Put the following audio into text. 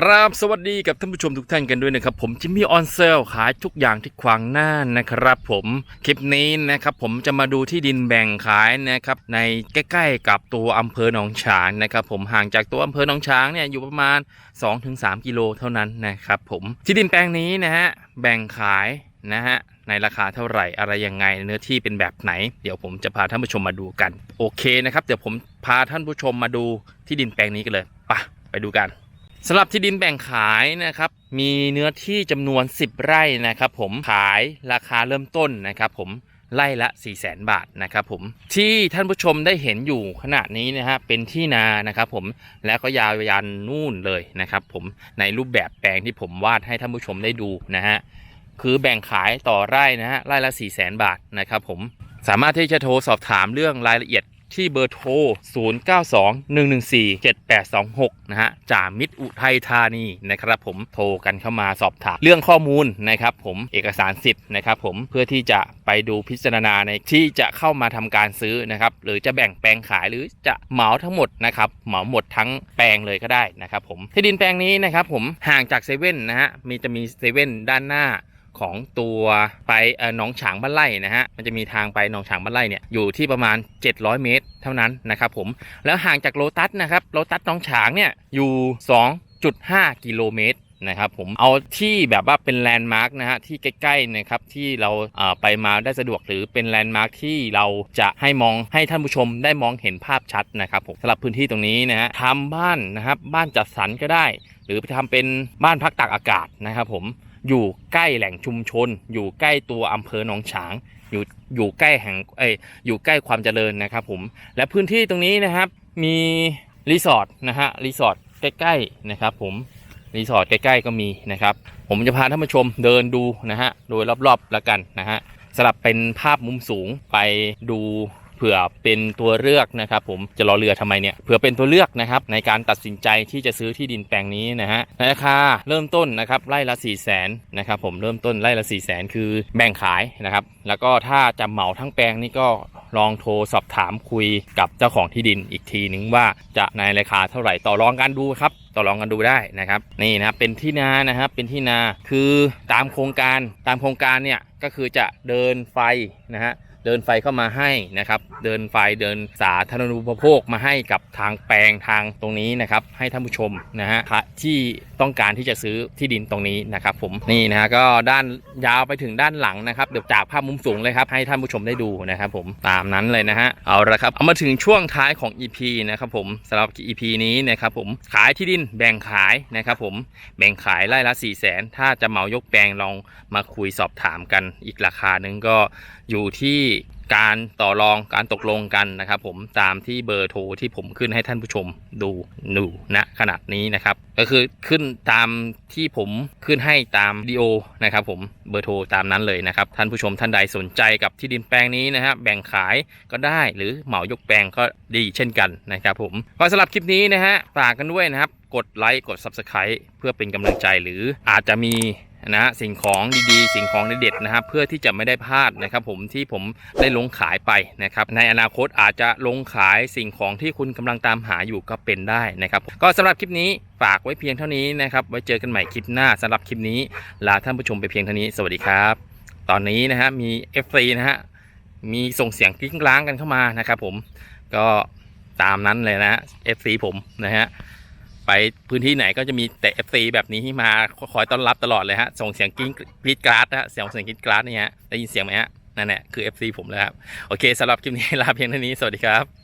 ครับสวัสดีกับท่านผู้ชมทุกท่านกันด้วยนะครับ ผมจิมมี่ออนเซลขายทุกอย่างที่ขวางหน้านะครับผมคลิปนี้นะครับผมจะมาดูที่ดินแบ่งขายนะครับในใกล้ๆกับตัวอำเภอหนองฉางนะครับผมห่างจากตัวอำเภอหนองฉางเนี่ยอยู่ประมาณ 2-3 กิโลเท่านั้นนะครับผมที่ดินแปลงนี้นะฮะแบ่งขายนะฮะในราคาเท่าไหร่อะไรยังไงเนื้อที่เป็นแบบไหน เดี๋ยวผมจะพาท่านผู้ชมมาดูกัน โอเคนะครับเดี๋ยวผมพาท่านผู้ชมมาดูที่ดินแปลงนี้กันเลยไปไปดูกัน สำหรับที่ดินแบ่งขายนะครับ มีเนื้อที่จำนวน 10 ไร่นะครับ ผมขายราคาเริ่มต้นนะครับ ผมไร่ละ4 0 0 0 0 0บาทนะครับผมที่ท่านผู้ชมได้เห็นอยู่ขณะนี้นะฮะเป็นที่นานะครับผมแล้วก็ยาวยันนู่นเลยนะครับ ผมในรูปแบบแปลงที่ผมวาดให้ท่านผู้ชมได้ดูนะฮะคือแบ่งขายต่อไร่นะฮะไร่ละ4 0 0 0 0 0บาทนะครับ ผมสามารถที่จะโทรสอบถามเรื่องรายละเอียด ที่เบอร์โทร 0921147826 นะฮะจ่ามิตรอุทัยธานีนะครับผมโทรกันเข้ามาสอบถามเรื่องข้อมูลนะครับผมเอกสารสิทธิ์นะครับผมเพื่อที่จะไปดูพิจารณาในที่จะเข้ามาทำการซื้อนะครับหรือจะแบ่งแปลงขายหรือจะเหมาทั้งหมดนะครับเหมาหมดทั้งแปลงเลยก็ได้นะครับผมที่ดินแปลงนี้นะครับผมห่างจากเซเว่นนะฮะมีจะมีเซเว่นด้านหน้า ของตัวไปเอ่อหนองฉางบ้านไร่นะฮะมันจะมีทางไปหนองฉางบ้านไร่เนี่ยอยู่ที่ประมาณ 700 เมตร เท่านั้นนะครับผมแล้วห่างจากโลตัสนะครับโลตัสหนองฉางเนี่ยอยู่ 2.5 กิโลเมตร นะครับผมเอาที่แบบว่าเป็นแลนด์มาร์กนะฮะที่ใกล้ๆนะครับที่เราไปมาได้สะดวกหรือเป็นแลนด์มาร์กที่เราจะให้มองให้ท่านผู้ชมได้มองเห็นภาพชัดนะครับผมสำหรับพื้นที่ตรงนี้นะฮะทำบ้านนะครับบ้านจัดสรรก็ได้ หรือไปทำเป็นบ้านพักตากอากาศนะครับผมอยู่ใกล้แหล่งชุมชน อยู่ใกล้ตัวอำเภอหนองฉาง อยู่อยู่ใกล้แห่งเอ้ยอยู่ใกล้ความเจริญนะครับผมและพื้นที่ตรงนี้นะครับมีรีสอร์ทนะฮะรีสอร์ทใกล้ๆนะครับผม รีสอร์ทใกล้ๆก็มีนะครับ ผมจะพาท่านผู้ชมเดินดูนะฮะโดยรอบๆแล้วกันนะฮะสลับเป็นภาพมุมสูงไปดู เผื่อเป็นตัวเลือกนะครับผมจะรอเรือทำไมเนี่ยเผื่อเป็นตัวเลือกนะครับในการตัดสินใจที่จะซื้อที่ดินแปลงนี้นะฮะในราคาเริ่มต้นนะครับไร่ละ4 0 0แสนนะครับผมเริ่มต้นไร่ละ4 0 0แสนคือแบ่งขายนะครับแล้วก็ถ้าจะเหมาทั้งแปลงนี่ก็ลองโทรสอบถามคุยกับเจ้าของที่ดินอีกทีนึงว่าจะในราคาเท่าไหร่ต่อรองกันดูครับต่อรองกันดูได้นะครับนี่นะครับเป็นที่นานะครับเป็นที่นาคือตามโครงการตามโครงการเนี่ยก็คือจะเดินไฟนะฮะ เดินไฟเข้ามาให้นะครับ เดินไฟเดินสาธารณูปโภคมาให้กับทางแปลงทางตรงนี้นะครับ ให้ท่านผู้ชมนะฮะที่ต้องการที่จะซื้อที่ดินตรงนี้นะครับ ผมนี่นะฮะก็ด้านยาวไปถึงด้านหลังนะครับเดี๋ยวจากภาพมุมสูงเลยครับให้ท่านผู้ชมได้ดูนะครับ ผมตามนั้นเลยนะฮะเอาละครับเอามาถึงช่วงท้ายของ EP นะครับผมสำหรับ EP นี้นะครับผมขายที่ดินแบ่งขายนะครับผมแบ่งขายไร่ละ4 0 0แสนถ้าจะเหมายกแปลงลองมาคุยสอบถามกันอีกราคาหนึ่งก็อยู่ที่ การต่อรองการตกลงกันนะครับ ผมตามที่เบอร์โทรที่ผมขึ้นให้ท่านผู้ชมดูดูณขนาดนี้นะครับ ก็คือขึ้นตามที่ผมขึ้นให้ตามดีโอนะครับ ผมเบอร์โทรตามนั้นเลยนะครับท่านผู้ชมท่านใดสนใจกับที่ดินแปลงนี้นะฮะแบ่งขายก็ได้หรือเหมายกแปลงก็ดีเช่นกันนะครับ ผมก็สำหรับคลิปนี้นะฮะฝากกันด้วยนะครับ กดไลค์กด Subscribe เพื่อเป็นกำลังใจหรืออาจจะมี นะฮะสิ่งของดีๆ สิ่งของเด็ดๆนะครับเพื่อที่จะไม่ได้พลาดนะครับผมที่ผมได้ลงขายไปนะครับในอนาคตอาจจะลงขายสิ่งของที่คุณกำลังตามหาอยู่ก็เป็นได้นะครับก็สำหรับคลิปนี้ฝากไว้เพียงเท่านี้นะครับไว้เจอกันใหม่คลิปหน้าสำหรับคลิปนี้ลาท่านผู้ชมไปเพียงเท่านี้สวัสดีครับ ตอนนี้นะฮะมี FC นะฮะมีส่งเสียงกริ้งกร้างกันเข้ามานะครับผมก็ตามนั้นเลยนะฮะ FC ผมนะฮะ ไปพื้นที่ไหนก็จะมีแต่ FC แบบนี้ที่มาคอยต้อนรับตลอดเลยฮะ ส่งเสียงกรี๊ดกรี๊ดกราดฮะเสียงเสียงกรี๊ดกราดนี่ฮะ ได้ยินเสียงไหมฮะ นั่นแหละคือเอฟซีผมเลยครับ โอเคสำหรับคลิปนี้ลาเพียงเท่านี้ สวัสดีครับ